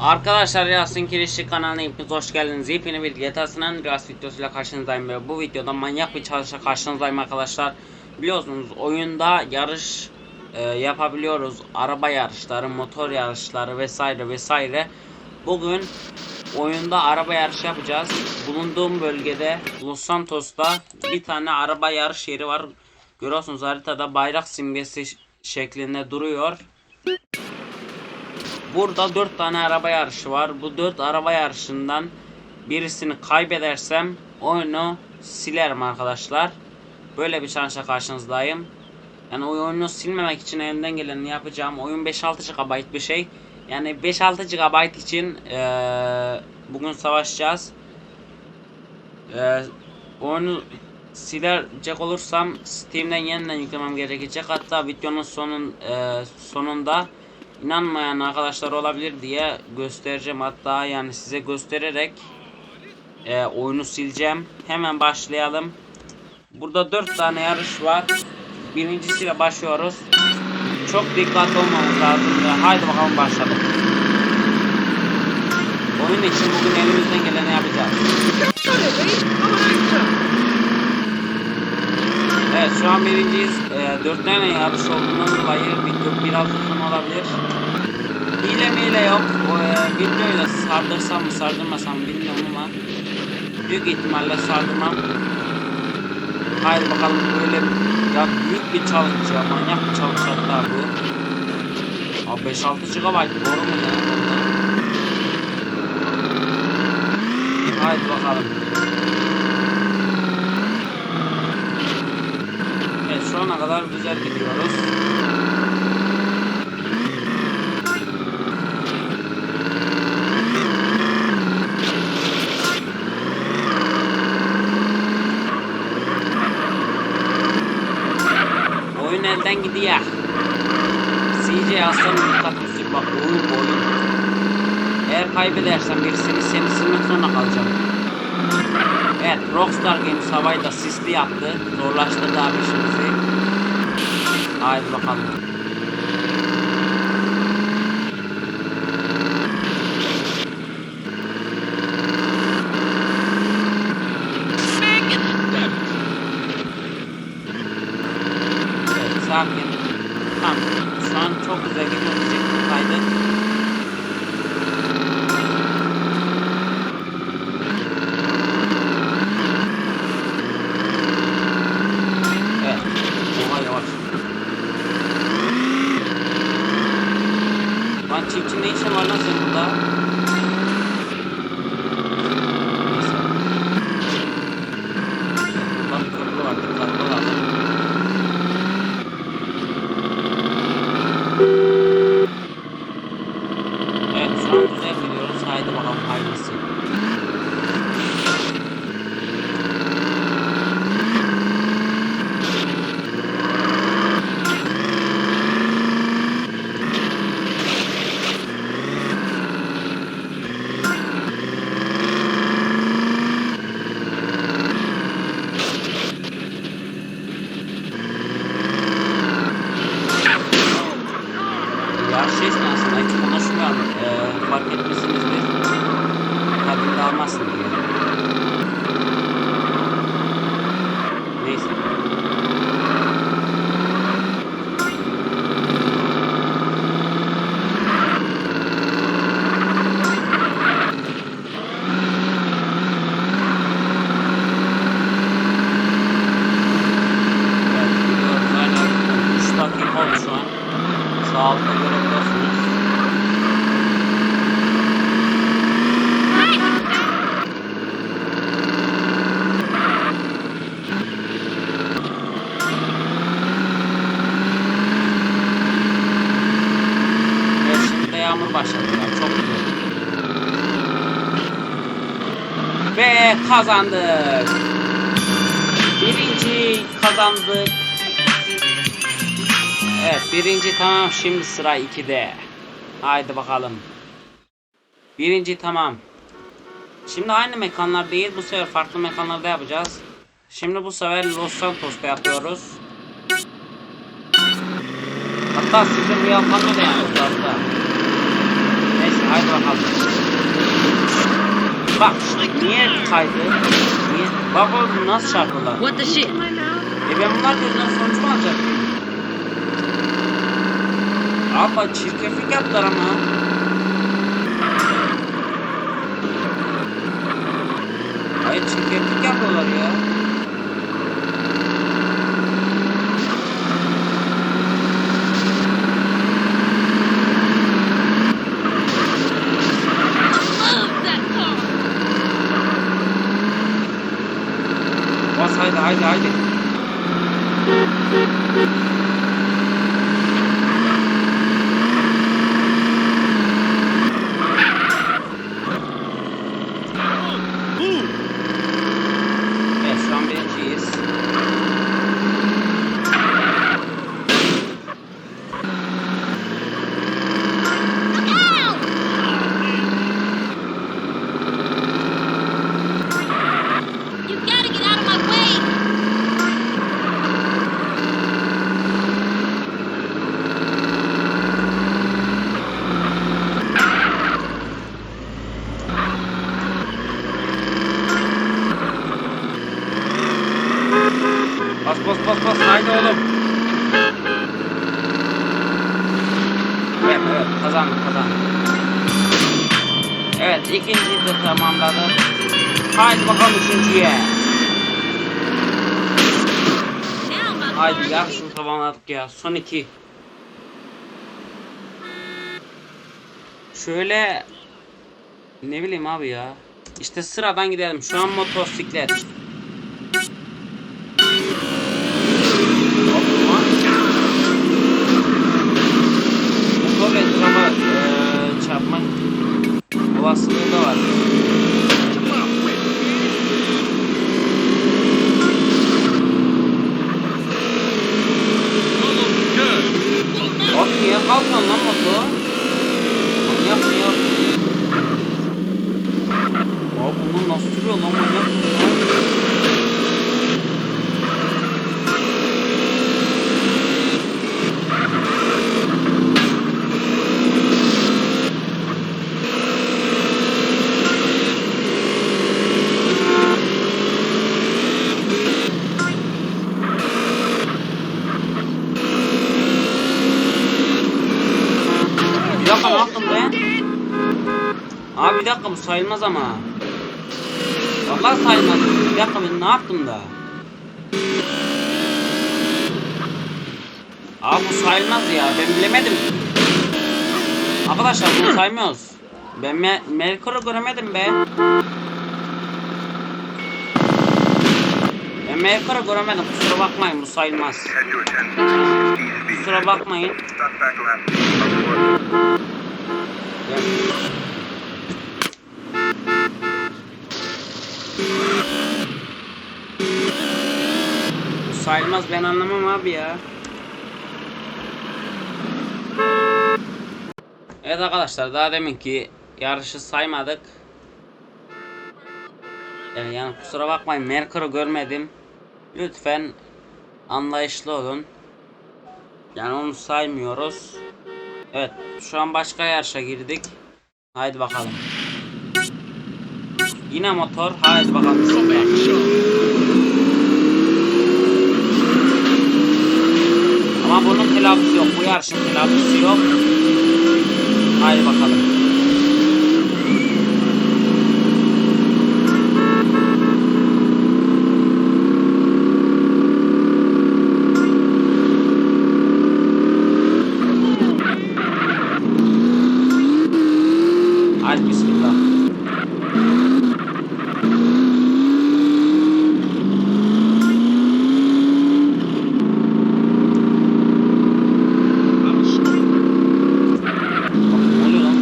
Arkadaşlar Yasin Kirişçi kanalına hepiniz hoş geldiniz. Yepyeni bir GTA San Andreas videosuyla karşınızdayım ve bu videoda manyak bir çalışla karşınızdayım arkadaşlar. Biliyorsunuz oyunda yarış e, yapabiliyoruz. Araba yarışları, motor yarışları vesaire vesaire. Bugün oyunda araba yarışı yapacağız. Bulunduğum bölgede Los Santos'ta bir tane araba yarış yeri var. Görüyorsunuz haritada bayrak simgesi şeklinde duruyor. Burada 4 tane araba yarışı var. Bu 4 araba yarışından birisini kaybedersem oyunu silerim arkadaşlar. Böyle bir şansla karşınızdayım. Yani oyunu silmemek için elimden geleni yapacağım. Oyun 5-6 GB bir şey. Yani 5-6 GB için eee, bugün savaşacağız. Eee oyunu silecek olursam Steam'den yeniden yüklemem gerekecek. Hatta videonun sonun eee, sonunda inanmayan arkadaşlar olabilir diye göstereceğim. Hatta yani size göstererek eee, oyunu sileceğim. Hemen başlayalım. Burada 4 tane yarış var. Birincisiyle başlıyoruz. Çok dikkatli olmamız lazım. Haydi bakalım başladık. Oyun için bugün elimizden geleni yapacağız. Evet şu an birinciyiz. Ee, dört tane yarış olduğundan dolayı video biraz uzun olabilir. Hile miyle yok. O, e, videoyla sardırsam mı sardırmasam bilmiyorum ama büyük ihtimalle sardırmam. Haydi bakalım böyle ya büyük bir challenge ya manyak bir challenge hatta bu. Abi 5-6 GB doğru mu ya? Haydi bakalım. Ana kadar güzel gidiyoruz. Oyun elden gidiyor. CJ aslanın dikkatli bak oyun oyun. Eğer kaybedersen birisini seni silmek zorunda kalacağım. Evet Rockstar Games havayı da sisli yaptı. Zorlaştırdı abi işimizi. Haydi bakalım. Evet sakin. Tamam. Şu çok güzel gidiyor diyecektim kaydı. Kazandık. Birinci kazandık. Evet birinci tamam şimdi sıra 2'de. Haydi bakalım. Birinci tamam. Şimdi aynı mekanlar değil bu sefer farklı mekanlarda yapacağız. Şimdi bu sefer Los Santos'ta yapıyoruz. Hatta sizin bu yapanlar da yani uzakta. Neyse. haydi bakalım. Bak niye kaydı? Niye? Bak oğlum nasıl çarpıyorlar? What the shit? E ben bunlar yüzünden sonuç mu alacak? Abi çirkeflik yaptılar ama. Hayır çirkeflik yapıyorlar ya. Tamamladık. Haydi bakalım üçüncüye. Haydi car yarısını tamamladık ya. Son iki. Şöyle ne bileyim abi ya. İşte sıradan gidelim. Şu an motosiklet. Hoppa. Motorla etrafa eee, çarpma olasılığı da var. Abi niye kalkıyorsun lan motor? Manyak manyak. Abi bunlar nasıl sürüyor lan manyak bunlar? Bir dakika ne yaptım be? Abi bir dakika bu sayılmaz ama. Vallahi sayılmaz. Bir dakika ben ne yaptım da? Abi bu sayılmaz ya. Ben bilemedim. Arkadaşlar bunu saymıyoruz. Ben me Melkor'u göremedim be. Ben Melkor'u göremedim. Kusura bakmayın bu sayılmaz. Kusura bakmayın. Sayılmaz ben anlamam abi ya. Evet arkadaşlar daha demin ki yarışı saymadık. Yani, yani kusura bakmayın Merkur'u görmedim. Lütfen anlayışlı olun. Yani onu saymıyoruz. Evet, şu an başka yarışa girdik. Haydi bakalım. Yine motor. Haydi bakalım. bismillah. Ama bunun telafisi yok. Bu yarışın telafisi yok. Haydi bakalım. Haydi bismillah. Bak, ne oluyor lan?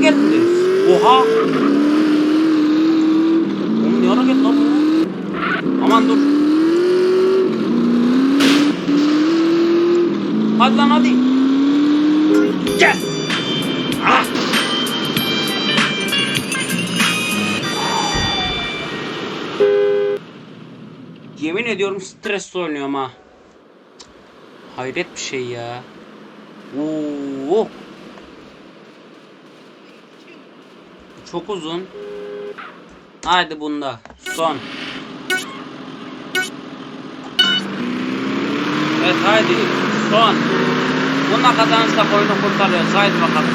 geldiniz? Oha! Oğlum ne ara geldi lan bu? Aman dur. Hadi lan hadi. Gel. Ah! Yemin ediyorum stresle oynuyorum ha. Hayret bir şey ya. Oo. Çok uzun. Haydi bunda. Son. Evet haydi. Son. Bunda kazanırsak oyunu kurtarıyoruz. Haydi bakalım.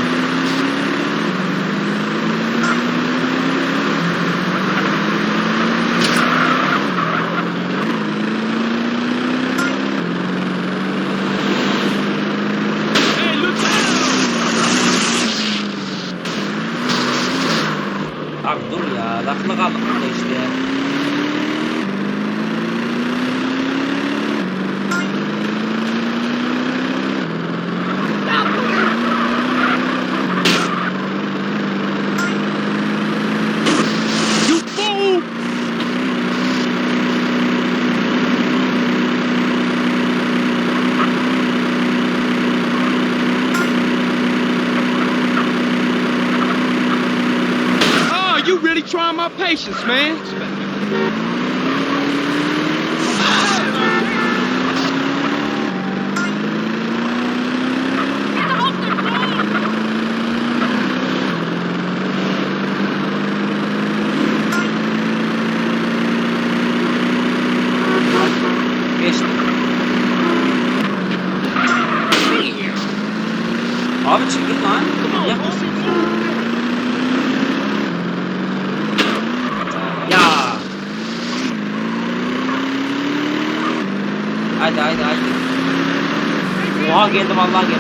patience, man. lagi teman-teman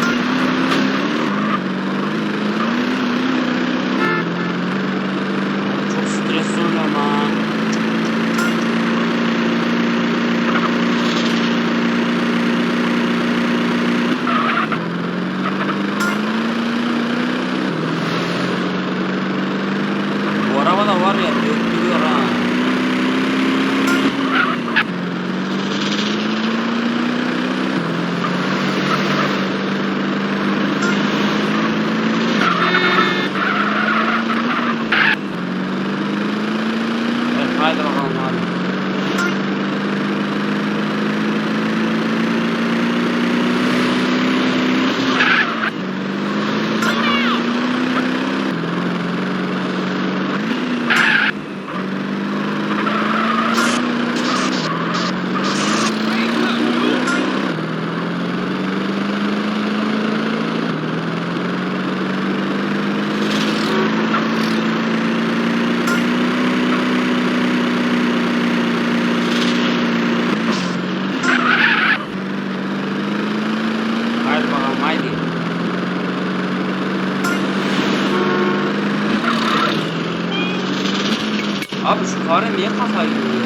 Abi şu fare niye kafayı yiyor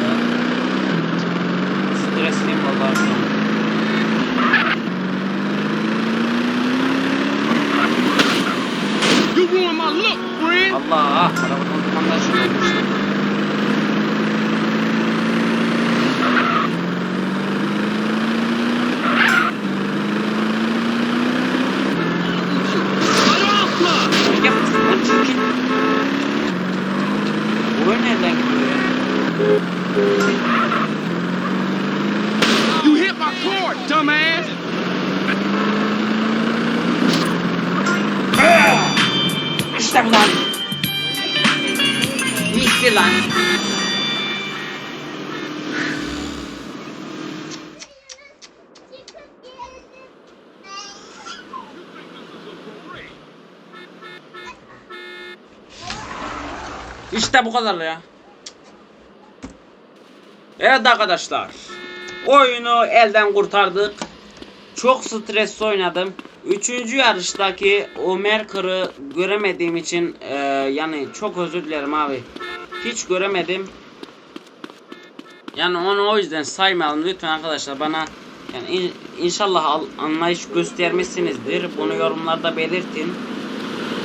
İşte bu kadar ya. Evet arkadaşlar. Oyunu elden kurtardık. Çok stresli oynadım. Üçüncü yarıştaki o Merkür'ü göremediğim için e, yani çok özür dilerim abi. Hiç göremedim. Yani onu o yüzden saymayalım lütfen arkadaşlar bana yani in- inşallah al- anlayış göstermişsinizdir. Bunu yorumlarda belirtin.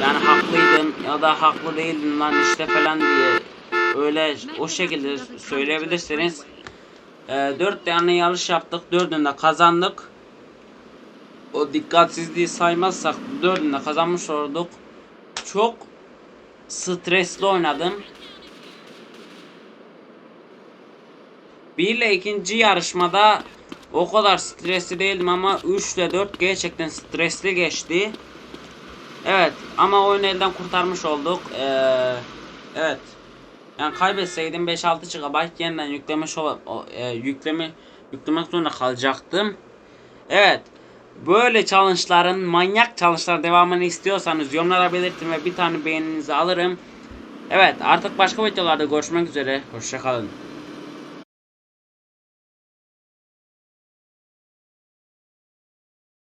Yani haklıydın ya da haklı değildin lan işte falan diye öyle o şekilde söyleyebilirsiniz. Ee, 4 tane yarış yaptık. Dördünde kazandık. O dikkatsizliği saymazsak dördünde kazanmış olduk. Çok stresli oynadım. Bir ile ikinci yarışmada o kadar stresli değildim ama 3 ile 4 gerçekten stresli geçti. Evet ama oyunu elden kurtarmış olduk. Ee, evet. Yani kaybetseydim 5-6 GB yeniden o- e, yükleme yüklemek zorunda kalacaktım. Evet. Böyle challenge'ların manyak challenge'lar devamını istiyorsanız yorumlara belirtin ve bir tane beğeninizi alırım. Evet artık başka videolarda görüşmek üzere. Hoşçakalın.